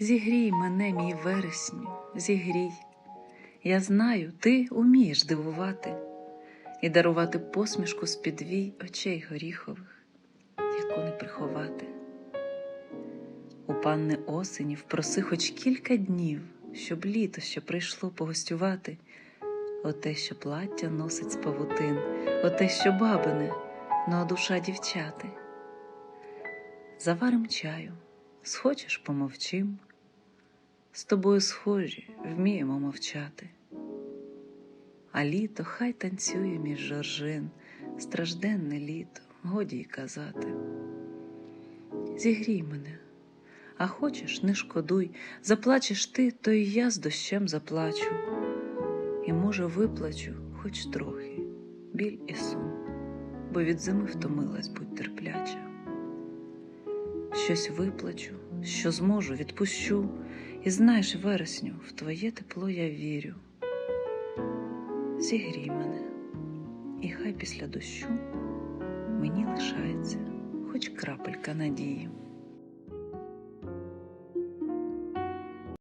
Зігрій мене, мій вересню, зігрій. Я знаю, ти умієш дивувати і дарувати посмішку з під вій очей горіхових, яку не приховати. У панни осені впроси хоч кілька днів, щоб літо ще прийшло погостювати. Оте, що плаття носить з павутин, оте, що бабине, но душа дівчати. Заварим чаю, схочеш помовчим, з тобою схожі, вміємо мовчати. А літо хай танцює між жоржин, стражденне літо, годі й казати. Зігрій мене, а хочеш, не шкодуй, заплачеш ти, то і я з дощем заплачу, і, може, виплачу хоч трохи біль і сум, бо від зими втомилась будь терпляча. Щось виплачу, що зможу, відпущу, і знаєш, вересню, в твоє тепло я вірю. Зігрій мене, і хай після дощу мені лишається хоч крапелька надії.